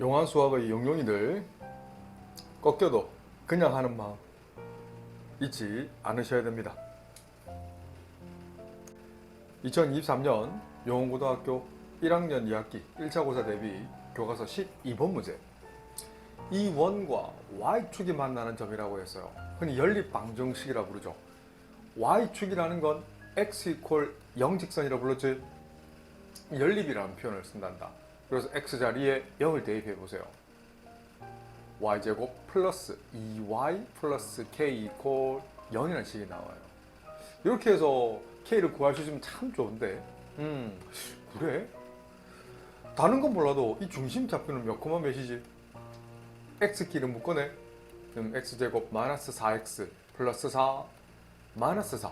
용한 수학의 용용이들 꺾여도 그냥 하는 마음 잊지 않으셔야 됩니다. 2023년 용원고등학교 1학년 2학기 1차 고사 대비 교과서 12번 문제 이 원과 y축이 만나는 점이라고 했어요. 흔히 연립방정식이라 부르죠. y축이라는 건 x 이퀄 0직선이라 불렀지 연립이라는 표현을 쓴단다. 그래서 x 자리에 0을 대입해 보세요. y제곱 플러스 2y 플러스 k 이퀄 0이라는 식이 나와요. 이렇게 해서 k를 구할 수 있으면 참 좋은데 음 그래? 다른 건 몰라도 이 중심 좌표는 몇 코마 몇이지? x끼를 묶어내 그럼 x제곱 마이너스 4x 플러스 4 마이너스 4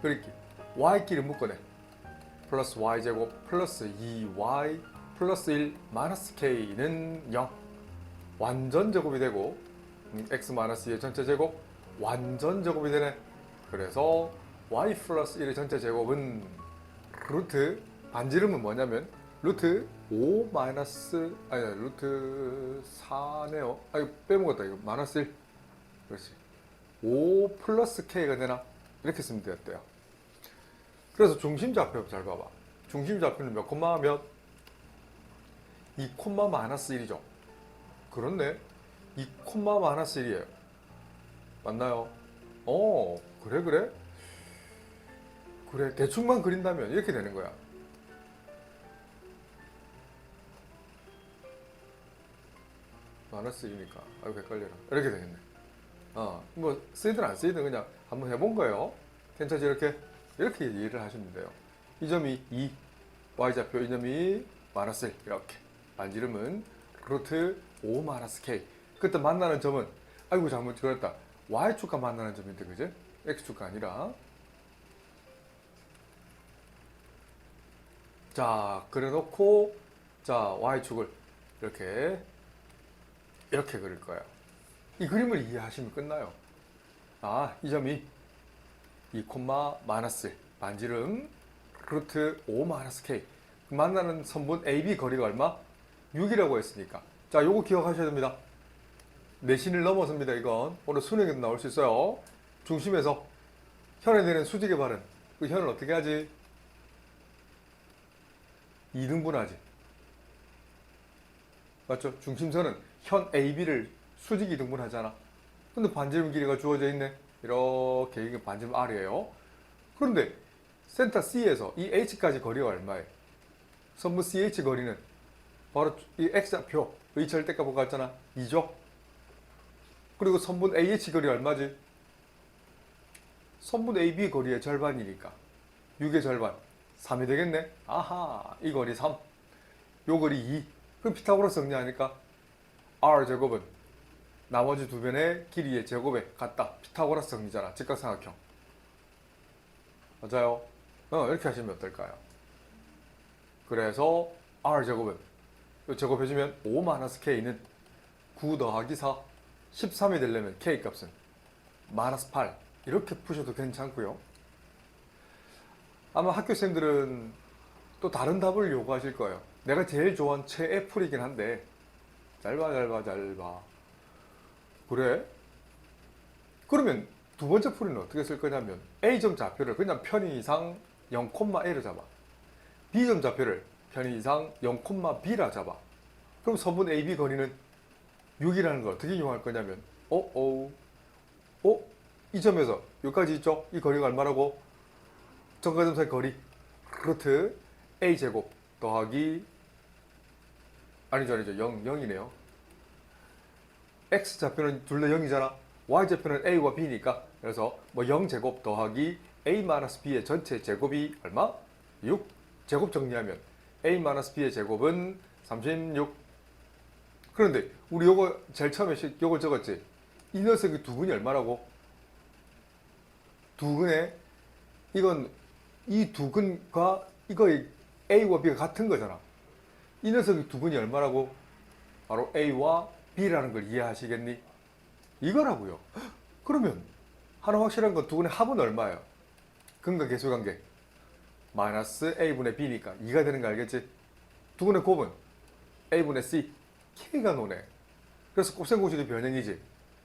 그렇게 y끼를 묶어내 플러스 y제곱 플러스 2y 플러스 1 마이너스 k는 0 완전 제곱이 되고 음, x 마이너스 2의 전체 제곱 완전 제곱이 되네. 그래서 y 플러스 1의 전체 제곱은 루트 반지름은 뭐냐면 루트 5 마이너스 아니 루트 4네요. 아 이거 빼먹었다 이거. 마이너스 1 그렇지. 5 플러스 k가 되나? 이렇게 쓰면 되었대요. 그래서 중심 좌표 잘 봐봐. 중심 좌표는 몇 콤마 몇? 2 콤마 마이너스 1이죠. 그렇네. 2 콤마 마이너스 1이에요. 맞나요? 어 그래 그래? 그래 대충만 그린다면 이렇게 되는 거야. 마이너스 1이니까. 아이고 헷갈려라. 이렇게 되겠네. 어 뭐 쓰이든 안 쓰이든 그냥 한번 해본 거예요. 괜찮지? 이렇게? 이렇게 이해를 하시면 돼요. 이 점이 2 y좌표 이 점이 마이너스 1 이렇게 반지름은 루트 5 마이너스 k 그때 만나는 점은 아이고 잘못 그렸다. Y축과 만나는 점인데 그제 x축가 아니라. 자 그래 놓고 자 y축을 이렇게 이렇게 그릴 거예요. 이 그림을 이해하시면 끝나요. 아 이 점이 2 콤마 마이너스 1 반지름 루트 5 마이너스 k 만나는 선분 AB 거리가 얼마? 6이라고 했으니까. 자 요거 기억하셔야 됩니다. 내신을 넘어섭니다 이건. 오늘 수능에도 나올 수 있어요. 중심에서 현에 되는 수직의 발은 그 현을 어떻게 하지? 2등분하지. 맞죠? 중심선은 현 AB를 수직 2등분하잖아. 근데 반지름 길이가 주어져 있네. 이렇게 이게 반지름 R이에요. 그런데 센터 C에서 이 H까지 거리가 얼마예요? 선분 CH 거리는 바로 이 X좌표 의 절대값 같잖아. 2죠? 그리고 선분 AH 거리 얼마지? 선분 AB 거리의 절반이니까. 6의 절반. 3이 되겠네. 아하 이 거리 3 요 거리 2 그럼 피타고라스 정리하니까 R제곱은 나머지 두 변의 길이의 제곱에 같다. 피타고라스 정리잖아. 직각삼각형. 맞아요. 어 이렇게 하시면 어떨까요? 그래서 R제곱은 요 제곱해주면 5 마이너스 K는 9 더하기 4 13이 되려면 K 값은 마이너스 8 이렇게 푸셔도 괜찮고요. 아마 학교생들은 또 다른 답을 요구하실 거예요. 내가 제일 좋아하는 최애 풀이긴 한데 짧아 짧아 짧아 그래? 그러면 두 번째 풀이는 어떻게 쓸 거냐면 A점 좌표를 그냥 편의상 0,A로 잡아. B점 좌표를 편의상 0,B라 잡아 그럼 선분 AB 거리는 6이라는 걸 어떻게 이용할 거냐면 어? 어? 어? 이 점에서 여기까지 있죠? 이 거리가 얼마라고? 정가점사의 거리 루트 A제곱 더하기 아니죠 아니죠 0, 0이네요 X좌표는 둘 다 0이잖아 Y좌표는 A와 B니까 그래서 뭐 0제곱 더하기 A-B의 전체 제곱이 얼마? 6 제곱 정리하면 A-B의 제곱은 36 그런데 우리 요거 제일 처음에 시- 요걸 적었지 이 녀석이 두근이 얼마라고? 두근에 이건 이 두근과 이거의 A와 B가 같은 거잖아 이 녀석이 두근이 얼마라고? 바로 A와 B라는 걸 이해하시겠니? 이거라고요. 그러면 하나 확실한 건 두근의 합은 얼마예요? 근과 계수 관계. 마이너스 A분의 B니까 2가 되는 거 알겠지? 두근의 곱은 A분의 C. K가 노네. 그래서 곱셈공식의 변형이지.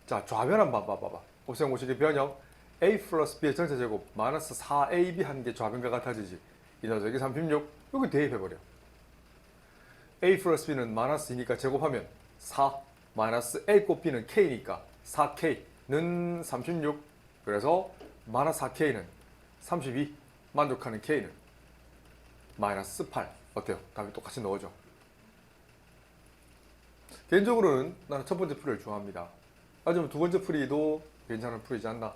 자, 좌변 한번 봐봐봐. 곱셈공식의 변형. A 플러스 B의 전체 제곱 마이너스 4AB 한 게 좌변과 같아지지. 이 녀석이 36. 여기 대입해버려. A 플러스 B는 마이너스이니까 제곱하면 4 마이너스 A 곱 B는 K니까 4K는 36. 그래서 마이너스 4K는 32. 만족하는 K는 마이너스 8. 어때요? 답이 똑같이 넣어줘. 개인적으로는 나는 첫 번째 풀이를 좋아합니다. 하지만 두 번째 풀이도 괜찮은 풀이지 않나.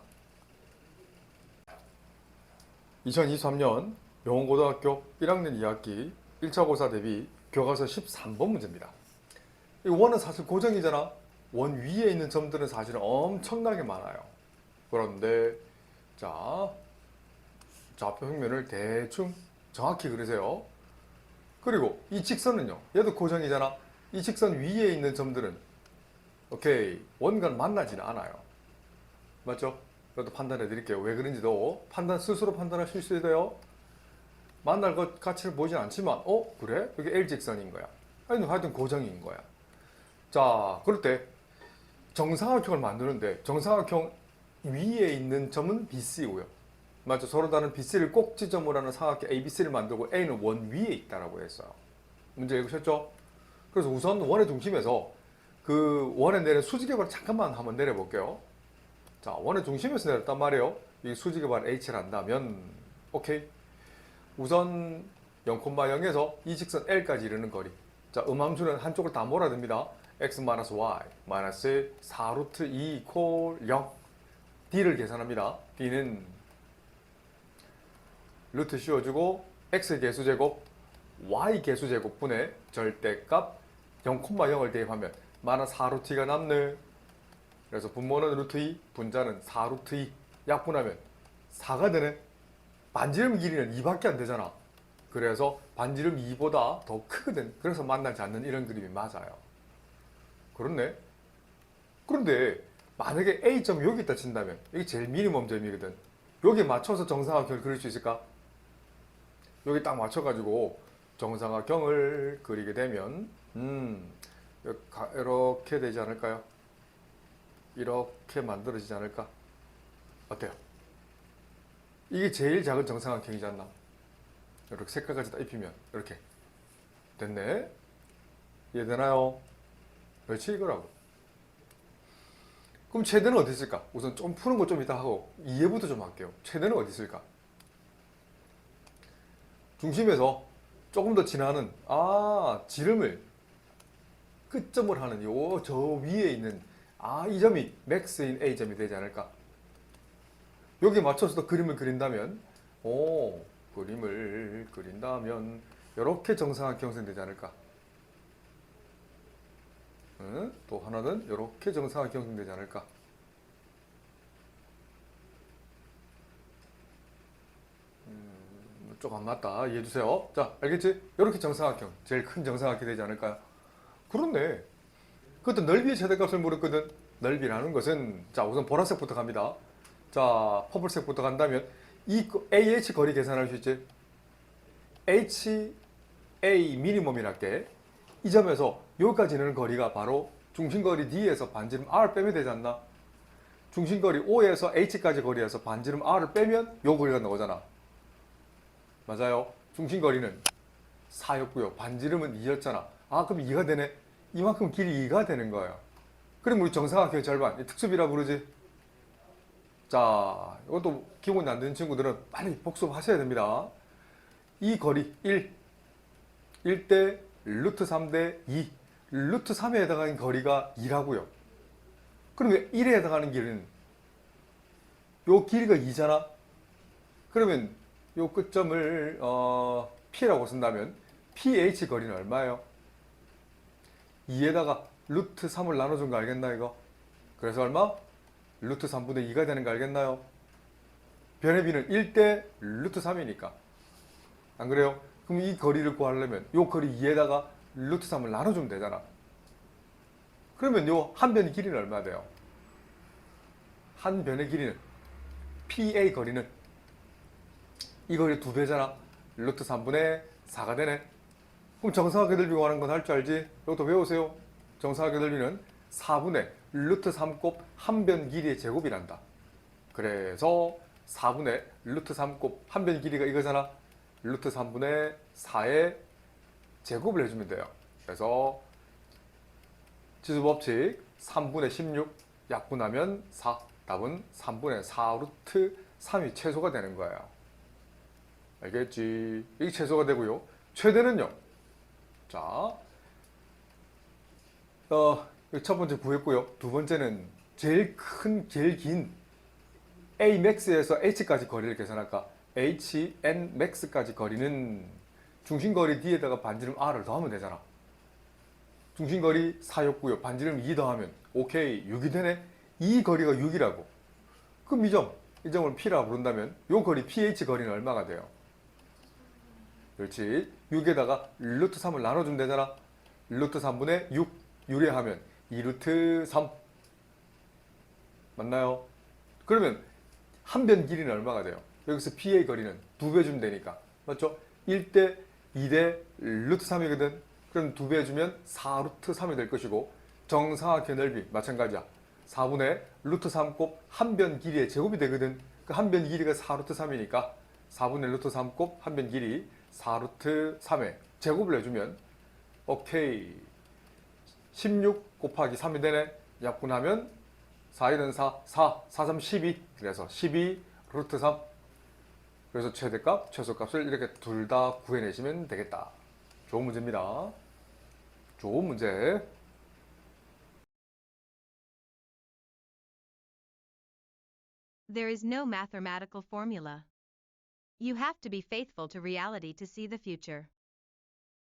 2023년 영원고등학교 1학년 2학기 1차 고사 대비 교과서 13번 문제입니다. 이 원은 사실 고정이잖아. 원 위에 있는 점들은 사실은 엄청나게 많아요. 그런데 자 좌표 평면을 대충 정확히 그리세요. 그리고 이 직선은요. 얘도 고정이잖아. 이 직선 위에 있는 점들은 오케이 원과 만나지는 않아요. 맞죠? 이것도 판단해 드릴게요. 왜 그런지도 판단 스스로 판단하실 수 있어요. 만날 것 가치를 보진 않지만 어 그래? 여기 L 직선인 거야. 아니 하여튼 고정인 거야. 자 그럴 때 정사각형을 만드는데 정사각형 위에 있는 점은 BC고요. 맞죠? 서로 다른 BC를 꼭 지점으로 하는 사각형 ABC를 만들고 A는 원 위에 있다라고 했어요. 문제 읽으셨죠? 그래서 우선 원의 중심에서 그 원에 내린 수직의 잠깐만 한번 내려볼게요. 자, 원의 중심에서 내렸단 말이에요. 이 수직의 발 H를 한다면 오케이. 우선 0,0에서 이 직선 L까지 이르는 거리. 자, 음함수는 한쪽을 다 몰아듭니다. x y 마이너스 4루트 2 이퀄 0. d를 계산합니다. d는 루트 씌워주고 x 개수제곱 y 개수제곱 분의 절대값 0,0을 대입하면 마이너스 4루트가 남네. 그래서 분모는 루트 2, 분자는 4루트 2. 약분하면 4가 되네. 반지름 길이는 2밖에 안 되잖아. 그래서 반지름 2보다 더 크거든. 그래서 만나지 않는 이런 그림이 맞아요. 그렇네. 그런데 만약에 A점 여기 있다 친다면 이게 제일 미니멈 점이거든. 여기 맞춰서 정사각형을 그릴 수 있을까? 여기 딱 맞춰가지고 정사각형을 그리게 되면 음 이렇게 되지 않을까요? 이렇게 만들어지지 않을까? 어때요? 이게 제일 작은 정사각형이지 않나? 이렇게 색깔까지 다 입히면 이렇게 됐네? 이해되나요? 그렇지 이거라고 그럼 최대는 어디 있을까? 우선 좀 푸는 거 좀 이따 하고 이해부터 좀 할게요 최대는 어디 있을까? 중심에서 조금 더 지나는 아 지름을 끝점을 하는 요 저 위에 있는 아 이 점이 맥스인 A 점이 되지 않을까? 여기 맞춰서 그림을 그린다면 오 그림을 그린다면 이렇게 정상각형 형성되지 않을까? 응? 또 하나는 이렇게 정상각형 형성되지 않을까? 음, 조금 안 맞다 이해해 주세요. 자 알겠지? 이렇게 정상각형 제일 큰 정상각형이 되지 않을까요? 그렇네. 그것도 넓이의 최대값을 물었거든. 넓이라는 것은 자 우선 보라색부터 갑니다. 자 퍼플색부터 간다면 이 거- AH 거리 계산할 수 있지? H A 미니멈이랄게. 이 점에서 여기까지 있는 거리가 바로 중심거리 D에서 반지름 R 빼면 되지 않나? 중심거리 O에서 H까지 거리에서 반지름 R을 빼면 요 거리가 나오잖아. 맞아요. 중심거리는 4였고요. 반지름은 2였잖아. 아 그럼 2가 되네. 이만큼 길이 2가 되는 거예요. 그럼 우리 정사각형 절반, 이 특수비라 부르지. 자, 이것도 기본이 안 되는 친구들은 빨리 복습하셔야 됩니다. 이 거리 1, 1대 루트 3대 2, 루트 3에 해당하는 거리가 2라고요. 그러면 1에 해당하는 길은 요 길이가 2잖아. 그러면 요 끝점을 어, P라고 쓴다면 PH 거리는 얼마예요? 2에다가 루트 3을 나눠준 거 알겠나 이거? 그래서 얼마? 루트 3분의 2가 되는 거 알겠나요? 변의 비는 1대 루트 3이니까 안 그래요? 그럼 이 거리를 구하려면 요 거리 2에다가 루트 3을 나눠주면 되잖아 그러면 요 한 변의 길이는 얼마 돼요? 한 변의 길이는 PA 거리는 이 거리 두 배잖아 루트 3분의 4가 되네 그럼 정상하게 들고 가는 건 할 줄 알지? 이것도 외우세요 정사각의 넓이는 4분의 루트 3곱 한 변 길이의 제곱이란다. 그래서 4분의 루트 3곱 한 변 길이가 이거잖아. 루트 3분의 4의 제곱을 해주면 돼요. 그래서 지수법칙 3분의 16 약분하면 4 답은 3분의 4 루트 3이 최소가 되는 거예요. 알겠지? 이게 최소가 되고요. 최대는요. 자, 어, 이첫 번째 구했고요. 두 번째는 제일 큰, 제일 긴 A max에서 H까지 거리를 계산할까? H, N max까지 거리는 중심거리 D에다가 반지름 R을 더하면 되잖아. 중심거리 4였고요. 반지름 2 더하면 오케이 6이 되네. 이 거리가 6이라고. 그럼 이 점, 이 점을 P라 부른다면 요 거리 PH 거리는 얼마가 돼요? 그렇지. 6에다가 루트 3을 나눠주면 되잖아. 루트 3분의 6 유래하면 2루트 3 맞나요? 그러면 한 변 길이는 얼마가 돼요? 여기서 PA 거리는 두 배 주면 되니까 맞죠? 1대 2대 루트 3이거든 그럼 두 배 주면 4루트 3이 될 것이고 정사각의 넓이 마찬가지야 4분의 루트 3 곱 한 변 길이의 제곱이 되거든 그 한 변 길이가 4루트 3이니까 4분의 루트 3 곱 한 변 길이 4루트 3의 제곱을 해주면 오케이. 16 곱하기 3이 되네. 약분하면 4 1은 4, 4, 4, 3, 12 그래서 12 루트 3 그래서 최대값, 최소값을 이렇게 둘 다 구해내시면 되겠다. 좋은 문제입니다. 좋은 문제. There is no mathematical formula. You have to be faithful to reality to see the future.